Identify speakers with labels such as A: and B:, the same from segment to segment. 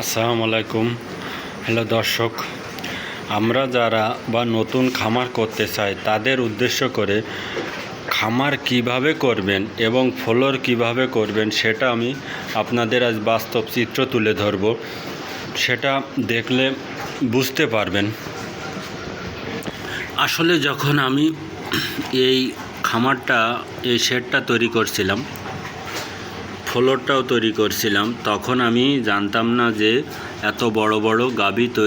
A: আসসালামু আলাইকুম। হ্যালো দর্শক, আমরা যারা বা নতুন খামার করতে চাই, তাদের উদ্দেশ্য করে খামার কীভাবে করবেন এবং ফলোর কীভাবে করবেন সেটা আমি আপনাদের আজ বাস্তব চিত্র তুলে ধরব। সেটা দেখলে বুঝতে পারবেন। আসলে যখন আমি এই খামারটা, এই শেডটা তৈরি করছিলাম ফ্লোরটাও তৈরি করছিলাম, তখন আমি জানতাম না যে এত বড় বড় তো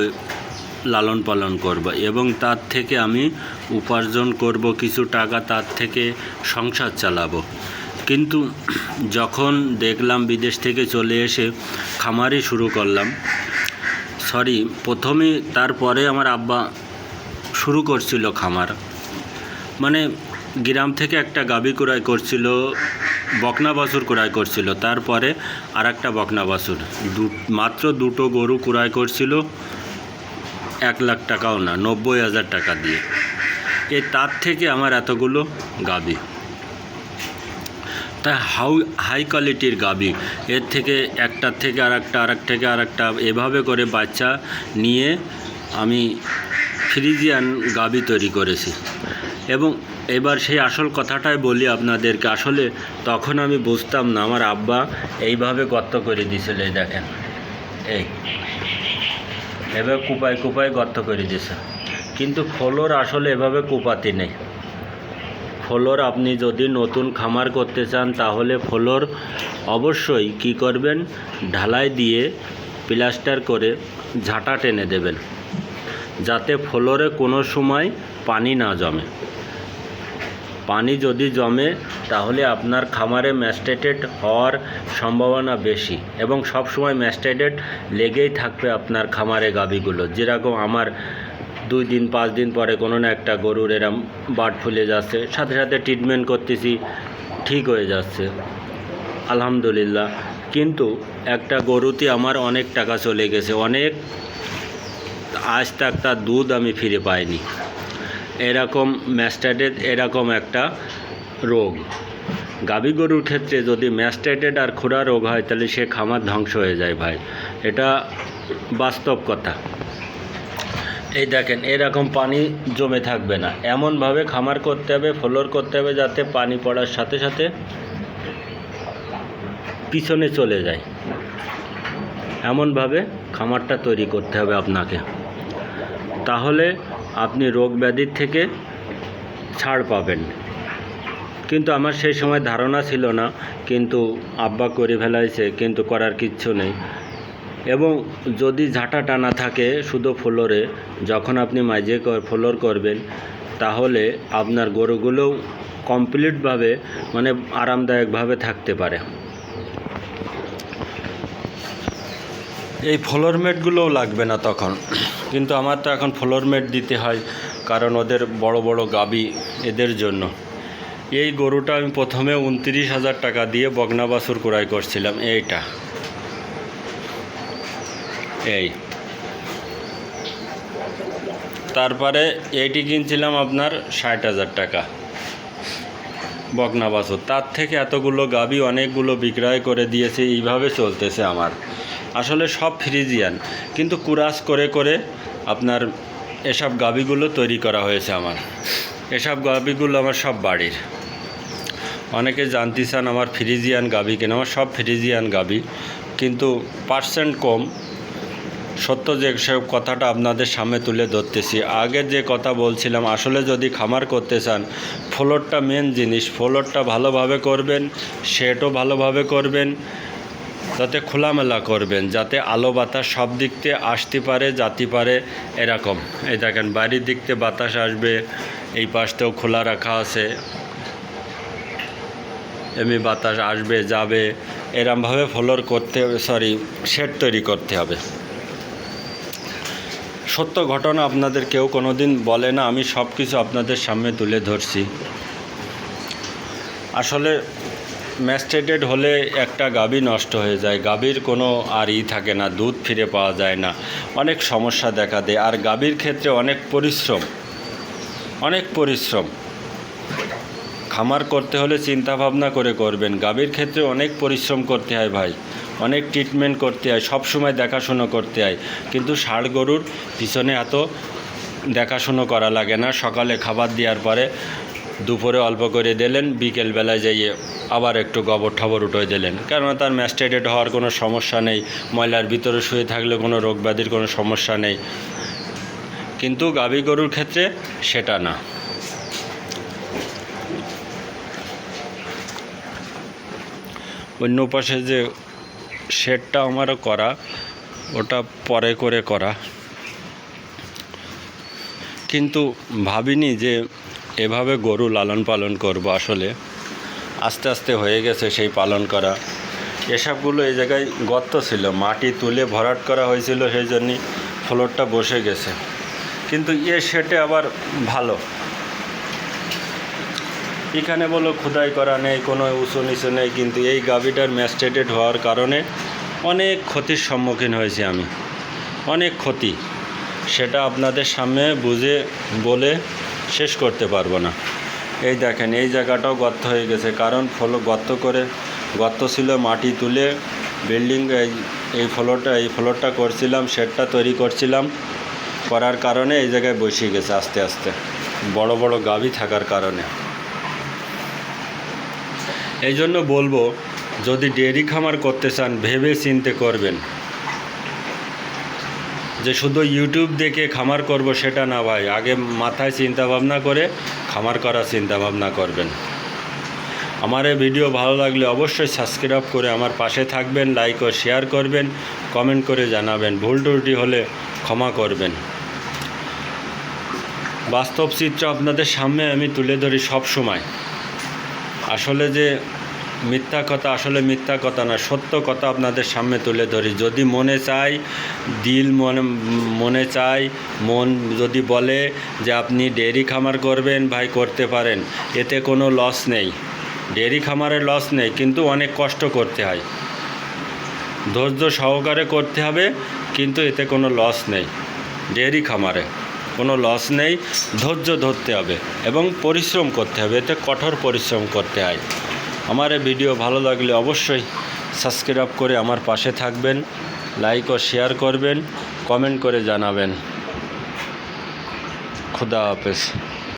A: লালন পালন করব এবং তার থেকে আমি উপার্জন করব কিছু টাকা, তার থেকে সংসার চালাবো। কিন্তু যখন দেখলাম বিদেশ থেকে চলে এসে খামারই শুরু করলাম, সরি, প্রথমে তারপরে আমার আব্বা শুরু করছিল খামার। মানে গ্রাম থেকে একটা গাভী ক্রয় করছিল, বকনা বাছুর ক্রয় করছিল, তারপরে আর একটা বকনা বাছুর। দু, মাত্র দুটো গরু ক্রয় করছিল, এক লাখ টাকাও না, নব্বই হাজার টাকা দিয়ে। এ, তার থেকে আমার এতগুলো গাবি তাই হাউ, হাই কোয়ালিটির গাবি এর থেকে একটার থেকে আর একটা আর থেকে আর একটা এভাবে করে বাচ্চা নিয়ে আমি ফ্রিজিয়ান গাবি তৈরি করেছি। এবং এবার সেই আসল কথাটাই বলি আপনাদেরকে। আসলে তখন আমি বুঝতাম না, আমার আব্বা এইভাবে গর্ত করে দিয়েছিল, এই দেখেন। এই। এভাবে কুপায় কুপায় গর্ত করে দিয়েছে। কিন্তু ফলোর আসলে এভাবে কুপাতে নেই। ফলোর আপনি যদি নতুন খামার করতে চান, তাহলে ফলোর অবশ্যই কি করবেন? ঢালাই দিয়ে প্লাস্টার করে ঝাঁটা টেনে দেবেন। যাতে ফ্লোরে কোনো সময় পানি না জমে। পানি যদি জমে, তাহলে আপনার খামারে ম্যাস্টেটেড হওয়ার সম্ভাবনা বেশি এবং সব সময় ম্যাস্টেটেড লেগেই থাকবে আপনার খামারে গাভীগুলো। যেরকম আমার দুই দিন, পাঁচ দিন পরে কোনো না একটা গরুর এরম বার্ড ফুলে যাচ্ছে, সাথে সাথে ট্রিটমেন্ট করতেছি, ঠিক হয়ে যাচ্ছে। আলহামদুলিল্লাহ। কিন্তু একটা গরুতে আমার অনেক টাকা চলে গেছে, অনেক আজ তাক তার দুধ আমি ফিরে পাইনি। এরকম ম্যাস্টাইটেড এরকম একটা রোগ। গাভী গরুর ক্ষেত্রে যদি ম্যাস্টাইটেড আর খুরা রোগ হয়, তাহলে সে খামার ধ্বংস হয়ে যায় ভাই। এটা বাস্তব কথা। এই দেখেন, এরকম পানি জমে থাকবে না। এমনভাবে খামার করতে হবে, ফ্লোর করতে হবে, যাতে পানি পড়ার সাথে সাথে পিছনে চলে যায়। এমনভাবে খামারটা তৈরি করতে হবে আপনাকে। তাহলে আপনি রোগ ব্যাধির থেকে ছাড় পাবেন। কিন্তু আমার সেই সময় ধারণা ছিল না, কিন্তু আব্বা করে ফেলাইছে, কিন্তু করার কিচ্ছু নেই। এবং যদি ঝাঁটা টানা থাকে শুধু ফ্লোরে, যখন আপনি মাঝে ফ্লোর করবেন, তাহলে আপনার গরুগুলোও কমপ্লিটভাবে মানে আরামদায়কভাবে থাকতে পারে। এই ফ্লোর লাগবে না তখন। কিন্তু আমার তো এখন ফ্লোরমেট দিতে হয়, কারণ ওদের বড় বড় গাবি এদের জন্য। এই গরুটা আমি প্রথমে উনত্রিশ হাজার টাকা দিয়ে বগনা বাছুর ক্রয় করছিলাম, এইটা। এই। তারপরে এইটি কিনছিলাম আপনার ষাট হাজার টাকা বকনা বাছুর তার থেকে এতগুলো গাবি অনেকগুলো বিক্রয় করে দিয়েছে, এইভাবে চলতেছে আমার। আসলে সব ফ্রিজিয়ান। কিন্তু কুরাস করে করে আপনার এসব গাবিগুলো তৈরি করা হয়েছে আমার। এসব গাবিগুলো আমার সব বাড়ির। অনেকে জানতে চান আমার ফ্রিজিয়ান গাবি কেন, আমার সব ফ্রিজিয়ান গাবি কিন্তু পার্সেন্ট কম। সত্য যে সব কথাটা আপনাদের সামনে তুলে ধরতেছি। আগে যে কথা বলছিলাম, আসলে যদি খামার করতে চান, ফ্লোরটা মেন জিনিস। ফ্লোরটা ভালোভাবে করবেন শেডও ভালোভাবে করবেন। যাতে খোলামেলা করবেন, যাতে আলো বাতাস সব দিক থেকে আসতে পারে, যাতে পারে এরকম। এই দেখেন, বাড়ির দিক থেকে বাতাস আসবে, এই পাশটাও খোলা রাখা আছে। এমনি বাতাস আসবে, যাবে। এরমভাবে ফ্লোর করতে হবে সরি শেড তৈরি করতে হবে। সত্য ঘটনা আপনাদের কেউ কোনো দিন বলে না, আমি সব কিছু আপনাদের সামনে তুলে ধরছি। আসলে ম্যাস্টেটেড হলে একটা গাভী নষ্ট হয়ে যায়। গাভীর কোনো আর ই থাকে না, দুধ ফিরে পাওয়া যায় না। অনেক সমস্যা দেখা দেয়। আর গাভীর ক্ষেত্রে অনেক পরিশ্রম অনেক পরিশ্রম। খামার করতে হলে চিন্তা ভাবনা করে করবেন। গাভীর ক্ষেত্রে অনেক পরিশ্রম করতে হয় ভাই, অনেক ট্রিটমেন্ট করতে হয় সব সময় দেখাশুনো করতে হয়। কিন্তু ষাড় গরুর পিছনে এত দেখাশুনো করা লাগে না। সকালে খাবার দেওয়ার পরে দুপুরে অল্প করে দিলেন বিকেলবেলায় যাইয়ে আবার একটু গোবর ঠবর উঠে দিলেন। কেননা তার ম্যাস্টেটেড হওয়ার কোনো সমস্যা নেই, ময়লার ভিতরে শুয়ে থাকলে কোনো রোগ ব্যাধির কোনো সমস্যা নেই। কিন্তু গাভী গরুর ক্ষেত্রে সেটা না। অন্য পাশে যে শেডটা আমারও করা, ওটা পরে করে করা। কিন্তু ভাবিনি যে এভাবে গরু লালন পালন করব আসলে। আস্তে আস্তে হয়ে গেছে সেই পালন করা। এসবগুলো এই জায়গায় গর্ত ছিল, মাটি তুলে ভরাট করা হয়েছিল, সেই জন্যই ফ্লোরটা বসে গেছে। কিন্তু এ শেটে আবার ভালো। এখানে বলো খোদাই করা নেই, কোনো উঁচু নিচু নেই, কিন্তু এই গাভিটার ম্যাস্টেটেড হওয়ার কারণে অনেক ক্ষতির সম্মুখীন হয়েছি আমি। অনেক ক্ষতি। সেটা আপনাদের সামনে বুঝে, বলে শেষ করতে পারব না। এই দেখেন, এই জায়গাটাও গর্ত হয়ে গেছে। কারণ ফলো, গর্ত করে, গর্ত ছিল মাটি তুলে বিল্ডিং এই এই ফ্লোরটা এই ফ্লোরটা করছিলাম, শেডটা তৈরি করছিলাম। করার কারণে এই জায়গায় বসে গেছে আস্তে আস্তে। বড় বড় গাভী থাকার কারণে। এই জন্য বলব, যদি ডেয়ারি খামার করতে চান ভেবে চিনতে করবেন। যে শুধু ইউটিউব দেখে খামার করব সেটা না ভাই। আগে মাথায় চিন্তা ভাবনা করে খামার করার চিন্তা ভাবনা করবেন। আমার এই ভিডিও ভালো লাগলে অবশ্যই সাবস্ক্রাইব করে আমার পাশে থাকবেন লাইক ও শেয়ার করবেন কমেন্ট করে জানাবেন। ভুল টুটি হলে ক্ষমা করবেন। বাস্তব চিত্র আপনাদের সামনে আমি তুলে ধরি সব সময় আসলে যে মিথ্যা কথা আসলে মিথ্যা কথা না, সত্য কথা আপনাদের সামনে তুলে ধরি। যদি মনে চাই, দিল মনে মনে চাই, মন যদি বলে যে আপনি ডেয়ারি খামার করবেন, ভাই করতে পারেন, এতে কোনো লস নেই। ডেয়ারি খামারে লস নেই, কিন্তু অনেক কষ্ট করতে হয়। ধৈর্য সহকারে করতে হবে, কিন্তু এতে কোনো লস নেই। ডেয়ারি খামারে কোনো লস নেই, ধৈর্য ধরতে হবে এবং পরিশ্রম করতে হবে, এতে কঠোর পরিশ্রম করতে হয়। আমার এই ভিডিও ভালো লাগলে অবশ্যই সাবস্ক্রাইব করে আমার পাশে থাকবেন লাইক ও শেয়ার করবেন কমেন্ট করে জানাবেন। খুদা হাফেজ।